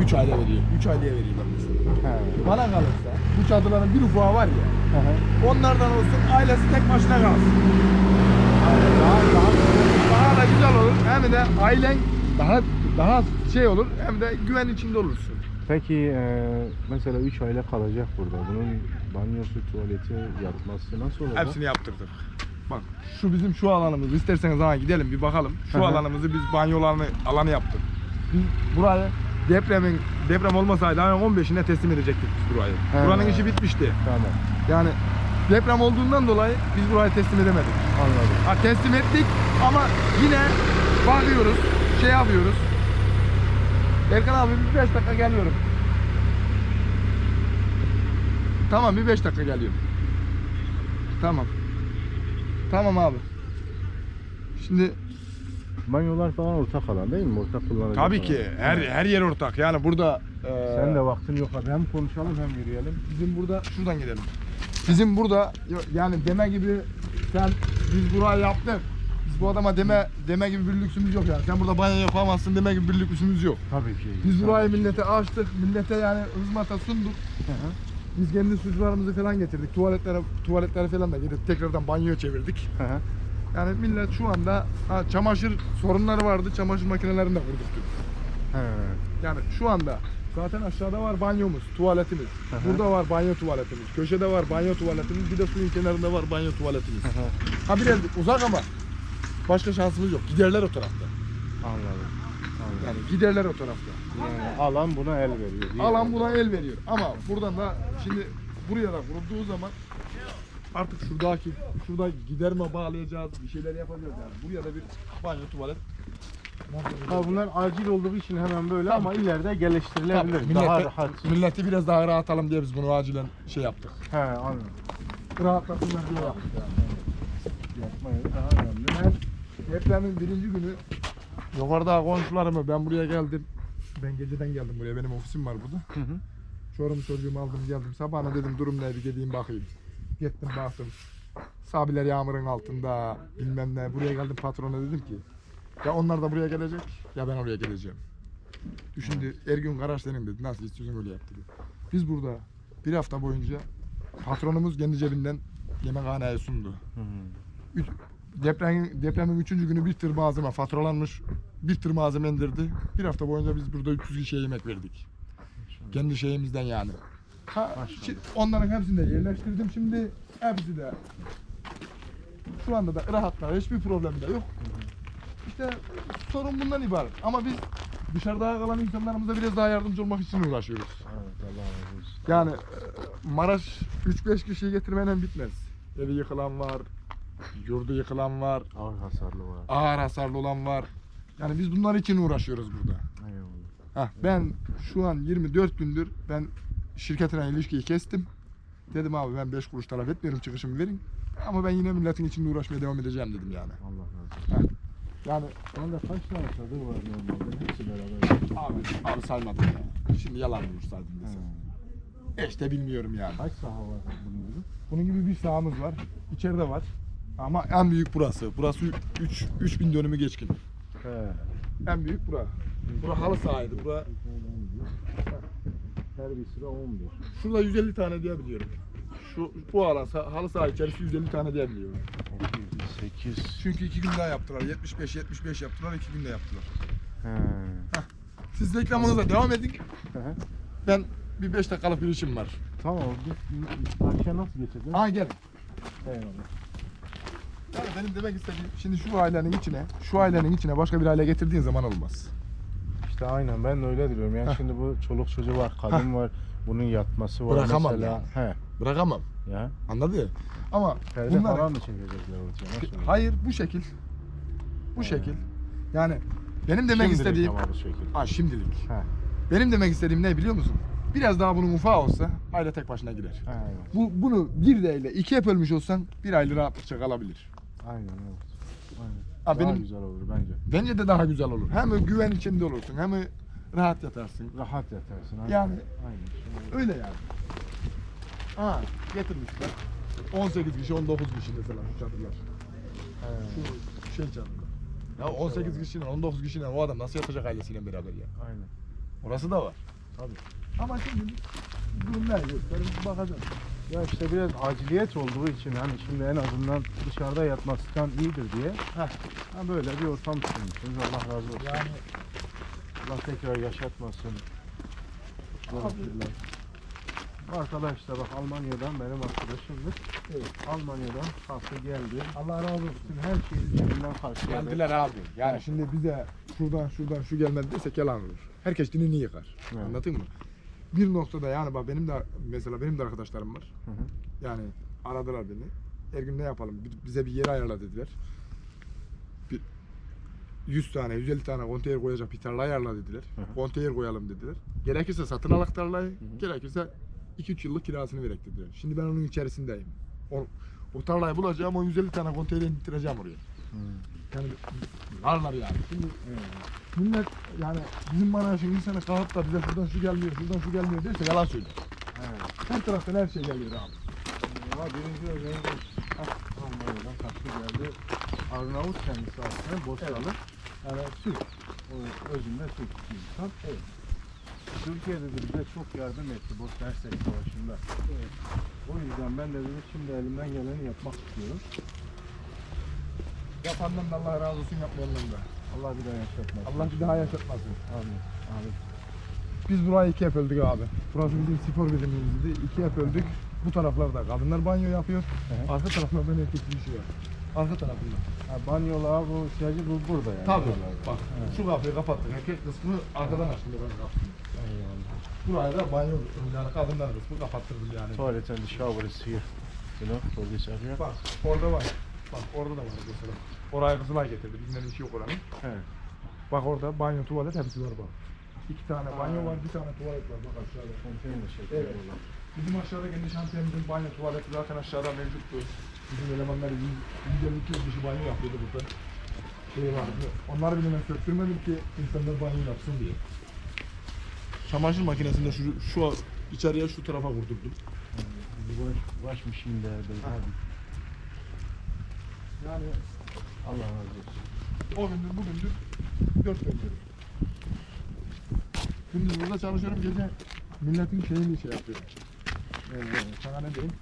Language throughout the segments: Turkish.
3 ayda veriyor. 3 aylıya vereyim ben mesela. He. Bana kalırsa bu çadırların bir ufağı var ya. Hı hı. Onlardan olsun ailesi tek başına kalsın. Daha, daha Daha da güzel olur. Hem de ailen daha daha şey olur hem de güven içinde olursun. Peki e, mesela 3 aile kalacak burada. Bunun banyosu, tuvaleti, yatması nasıl olacak? Hepsini yaptırdık. Bak şu bizim şu alanımız. İsterseniz ha gidelim bir bakalım. Şu alanımızı biz banyo alanı, alanı yaptık. Biz burayı depremin deprem olmasaydı ayın 15'ine teslim edecektik biz burayı. He. Buranın işi bitmişti. Tamam. Yani deprem olduğundan dolayı biz burayı teslim edemedik. Anladım. Ha, teslim ettik ama yine bakıyoruz, şey yapıyoruz. Erkan abi bir 5 dakika geliyorum. Tamam bir 5 dakika geliyorum. Tamam. Tamam abi. Şimdi Banyolar falan ortak alan değil mi? Ortak kullanacak tabii ki her her yer ortak. Yani burada e, Sen de vaktin yok abi. Hem konuşalım hem yürüyelim. bizim burada şuradan gidelim. Bizim burada yani deme gibi sen biz burayı yaptık. Biz bu adama deme deme gibi bir lüksümüz yok yani. Sen burada banyo yapamazsın deme gibi bir lüksümüz yok. Tabii ki. Biz burayı millete açtık. Millete yani hizmete sunduk. Biz kendi sucularımızı falan getirdik. Tuvaletlere tuvaletleri falan da getirdik. Tekrardan banyoya çevirdik. Yani millet şu anda ha, çamaşır sorunları vardı. Çamaşır makinelerini de kurduk dün. He. Yani şu anda zaten aşağıda var banyomuz, tuvaletimiz. Hı hı. Burada var banyo tuvaletimiz. Köşede var banyo tuvaletimiz. Bir de suyun kenarında var banyo tuvaletimiz. Hı hı. ha biraz uzak ama başka şansımız yok. Giderler o tarafta. Anladım. Anladım. Yani giderler o tarafta. Yani alan buna el veriyor. Alan buna el veriyor. Ama buradan da şimdi buraya da vurulduğu zaman artık şuradaki şurada giderme bağlayacağız, bir şeyler yapacağız yani. Buraya da bir banyo tuvalet. Ha, bunlar acil olduğu için hemen böyle Tabii. ama ileride Tabii, geliştirilebilir. millete, Daha rahat. milleti biraz daha rahatalım diye biz bunu acilen şey yaptık. He anladım. Rahatlasınlar diye yaptık yani. Yapmayı daha önemli. Ben depremin birinci günü yukarıda komşularımı ben buraya geldim. Ben geceden geldim buraya. Benim ofisim var burada. Hı hı. Çorum çocuğumu aldım geldim. Sabahına dedim durum ne bir gideyim bakayım. Gittim baktım. Sabiler yağmurun altında bilmem ne. Buraya geldim patrona dedim ki ya onlar da buraya gelecek ya ben oraya geleceğim. Düşündü Ergün Karaş senin dedi. Nasıl istiyorsan öyle yap dedi. Biz burada bir hafta boyunca patronumuz kendi cebinden yemekhaneye sundu. Üç, depremin, depremin üçüncü günü bir tır malzeme faturalanmış. Bir tır malzeme indirdi. Bir hafta boyunca biz burada 300 kişiye yemek verdik. Kendi şeyimizden yani. Şi- onların hepsini de yerleştirdim şimdi. Hepsi de şu anda da rahatlar. Hiçbir problem de yok. İşte sorun bundan ibaret. Ama biz dışarıda kalan insanlarımıza biraz daha yardımcı olmak için uğraşıyoruz. Evet Allah razı olsun. Yani e, Maraş 3-5 kişiyi getirmeyle bitmez. Evi yıkılan var, yurdu yıkılan var, Ağır hasarlı var. ağır hasarlı olan var. Yani biz bunlar için uğraşıyoruz burada. Eyvallah. Heh, ben şu an 24 gündür ben şirketine ilişkiyi kestim. Dedim abi ben 5 kuruş talep etmiyorum çıkışımı verin. Ama ben yine milletin içinde uğraşmaya devam edeceğim dedim yani. Allah razı olsun. Yani Bende kaç tane çadır var normalde? Hepsi beraber. abi, abi saymadım ya. Şimdi yalan olur saydım desem. İşte bilmiyorum yani. Kaç saha var bunun gibi? Bunun gibi bir sahamız var. İçeride var. Ama en büyük burası. Burası 3 3000 dönümü geçkin. He. En büyük bura. Bura halı sahaydı. Bura Her bir sıra 11. şurada 150 tane diye biliyorum. Şu bu alan sa- halı saha içerisi 150 tane diye biliyorum. 8. Çünkü iki gün daha yaptılar. 75 75 yaptılar. iki günde yaptılar. He. Siz reklamınıza devam edin. Hı. Ben bir 5 dakikalık bir işim var. Tamam. Biz karşıya nasıl geçeceğiz? Ha gelin. Eyvallah. Yani benim demek istediğim şimdi şu ailenin içine, şu ailenin içine başka bir aile getirdiğin zaman olmaz. İşte aynen ben de öyle diyorum. Yani Heh. şimdi bu çoluk çocuğu var, kadın var, bunun yatması var Bırakamam mesela. He. Bırakamam. Ya. Anladın? Ama Perde bunlar falan mı çekecekler olur? hayır bu şekil. Bu He. şekil. Yani benim demek Şimdilik istediğim ama bu şekilde. ha şimdilik. He. Benim demek istediğim ne biliyor musun? Biraz daha bunun ufağı olsa aile tek başına gider. Evet. Bu bunu bir değerle ikiye bölmüş olsan bir aile rahatlıkça kalabilir. Aynen evet. Aynen. Ha, Daha benim- güzel olur bence. Bence de daha güzel olur. Hem güven içinde olursun hem rahat yatarsın. Rahat yatarsın. Aynen. Yani Aynen. Şimdi- öyle yani. Ha getirmişler. 18 kişi 19 kişi mesela şu çadırlar. He. Şu şey çadırlar. Ya 18 kişinin 19 kişinin o adam nasıl yatacak ailesiyle beraber ya? Aynen. Orası da var. Tabii. Ama şimdi durum ne bakacağız. Ya işte biraz aciliyet olduğu için hani şimdi en azından dışarıda yatmaktan iyidir diye. Heh. Ha böyle bir ortam sunmuşsunuz. Allah razı olsun. Yani Allah tekrar yaşatmasın. Bu Arkadaş da bak Almanya'dan benim arkadaşımdır. Evet. Almanya'dan kalktı geldi. Allah razı olsun. Her şeyi cebinden karşıladı. Geldiler abi. Yani şimdi bize şuradan şuradan şu gelmedi desek yalan olur. Herkes dinini yıkar. Evet. Anladın mı? Bir noktada yani bak benim de mesela benim de arkadaşlarım var. Hı hı. Yani aradılar beni. Her gün ne yapalım? Bi- Bize bir yer ayarla dediler. Bir 100 tane, 150 tane konteyner koyacak bir tarla ayarla dediler. Hı hı. Konteyner koyalım dediler. Gerekirse satın alak tarlayı, hı. gerekirse 2-3 yıllık kirasını verek dediler. Şimdi ben onun içerisindeyim. O, o tarlayı bulacağım, o 150 tane konteyneri bitireceğim oraya. Yani varlar yani. Şimdi millet yani bizim Maraş'ın insanı kalkıp da bize şuradan şu gelmiyor, şuradan şu gelmiyor derse yalan söylüyor. Evet. Her taraftan her şey geliyor abi. Ama birinci ah, Almanya'dan kalktı geldi. Arnavut kendisi aslında Bosnalı. Yani Türk. O özünde Türk bir insan. Evet. Türkiye'de de bize çok yardım etti Bosna Hersek Savaşı'nda. O yüzden ben de dedim şimdi elimden geleni yapmak istiyorum. Yapandan da Allah razı olsun yapmayandan da. Allah bir daha yaşatmasın. Allah bir daha yaşatmasın. Amin. Amin. Biz burayı ikiye böldük abi. Burası bizim spor birimimizdi. İkiye böldük. Bu taraflarda kadınlar banyo yapıyor. hı. Arka taraflarda erkek işi var. Arka tarafında. Ha, banyola bu ihtiyacı bu burada yani. Tabii. Bak Evet. şu kapıyı kapattık. Erkek kısmını arkadan açtım ben. Eyvallah. Buraya da banyo yani kadınlar kısmı kapattırdım yani. Toilet and the shower is here. You know, for this area. Bak orada var. Bak orada da var mesela. Oraya Kızılay getirdi. Bizim bir şey yok oranın. Evet. Bak orada banyo, tuvalet hepsi var bak. İki tane banyo var, bir tane tuvalet var bak aşağıda. Konteyner şeklinde Evet. Bizim aşağıda kendi şantiyemizin banyo, tuvaleti zaten aşağıda mevcuttu. Bizim elemanlar 150-200 kişi banyo yapıyordu burada. Şey vardı. Onları bile ben söktürmedim ki insanlar banyo yapsın diye. Çamaşır makinesinde şu, şu içeriye şu tarafa vurdurdum. There, they have it. Yani Allah razı olsun. o gündür bugündür dört gündür. Gündüz burada çalışıyorum gece milletin şeyini şey yapıyorum. Ee, sana ne diyeyim?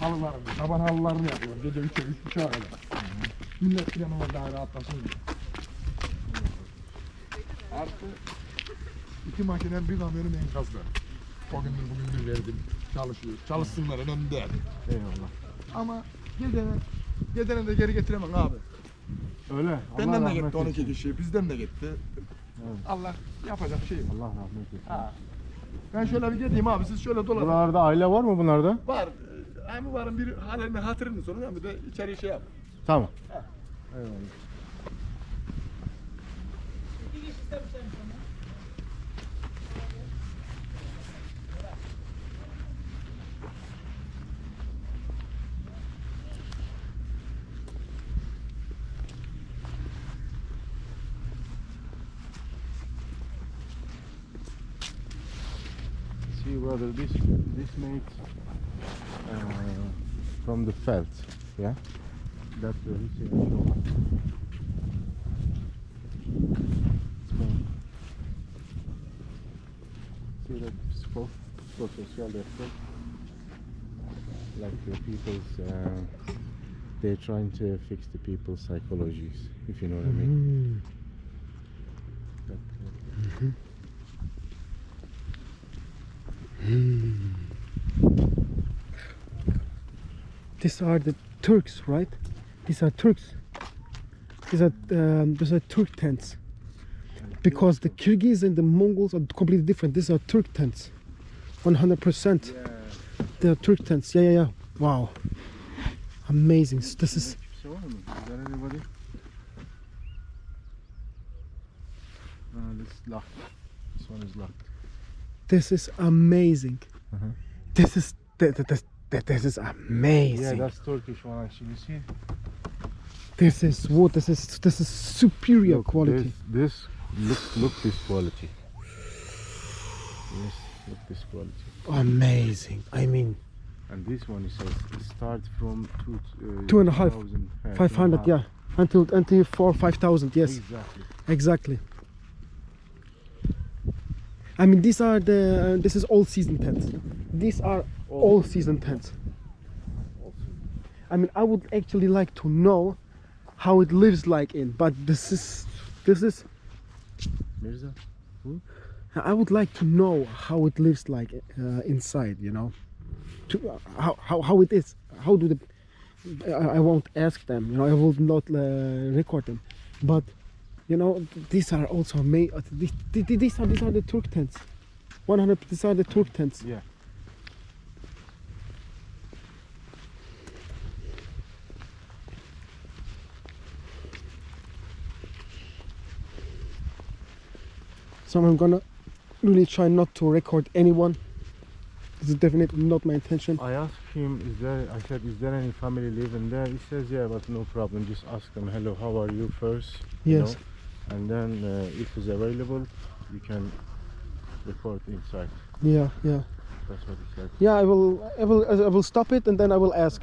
Halılarını, taban halılarını yapıyorum gece 3'e 3.30'a kadar. Millet bir an evvel daha rahatlasın diye. Artı iki makinem bir kamyonum enkazda. O gündür bugündür verdim. Çalışıyor. Çalışsınlar değil. Eyvallah. Ama gidene, gidene de geri getiremem abi. Öyle. Benden de gitti rahmet 12 etsin. kişi, bizden de gitti. Evet. Allah yapacak şey. Allah rahmet. Ha. Ben şöyle bir gideyim abi, siz şöyle dolanın. Buralarda aile var mı bunlarda? Var. Hem varın bir halini hatırını sorun hem de içeri şey yap. Tamam. Ha. Eyvallah. Whether this this made uh, from the felt, yeah. That's the. See that scope social effect. Like the people's, uh, they're trying to fix the people's psychologies, if you know what I mean. That, uh, These are the Turks, right? These are Turks. These are um, these are Turk tents. Because the Kyrgyz and the Mongols are completely different. These are Turk tents. 100%. yeah. They are Turk tents. Yeah, yeah, yeah. Wow. Amazing. This is Kimse var mı? Is there anybody? Uh, this is locked. This one is locked. this is amazing. Uh-huh. This is th- th- this, th- this is amazing. Yeah, that's Turkish one actually. See? This is what this is this is superior Look, quality. This, this look look this quality. Yes, look this quality. Amazing. I mean, And this one it starts from two uh, Two and a half, 2000, uh, a 500, yeah. Until until four five thousand. Yes, Exactly. exactly. I mean, these are the. Uh, this is all season tents. These are all season tents. I mean, I would actually like to know how it lives like in, but this is this is. Mirza. I would like to know how it lives like uh, inside. You know, to uh, how, how how it is. How do the? I, I won't ask them. You know, I will not uh, record them, but you know, these are also made. Uh, these, these are these are the Turk tents. 100. These are the Turk tents. Yeah. So I'm gonna really try not to record anyone. This is definitely not my intention. I asked him, is there, I said, is there any family living there? He says, yeah, but no problem. Just ask them, hello, how are you first? you Yes. know? And then uh, if it's available, you can record inside. Yeah, yeah, That's what he said. yeah. I will, I will, I will stop it and then I will ask.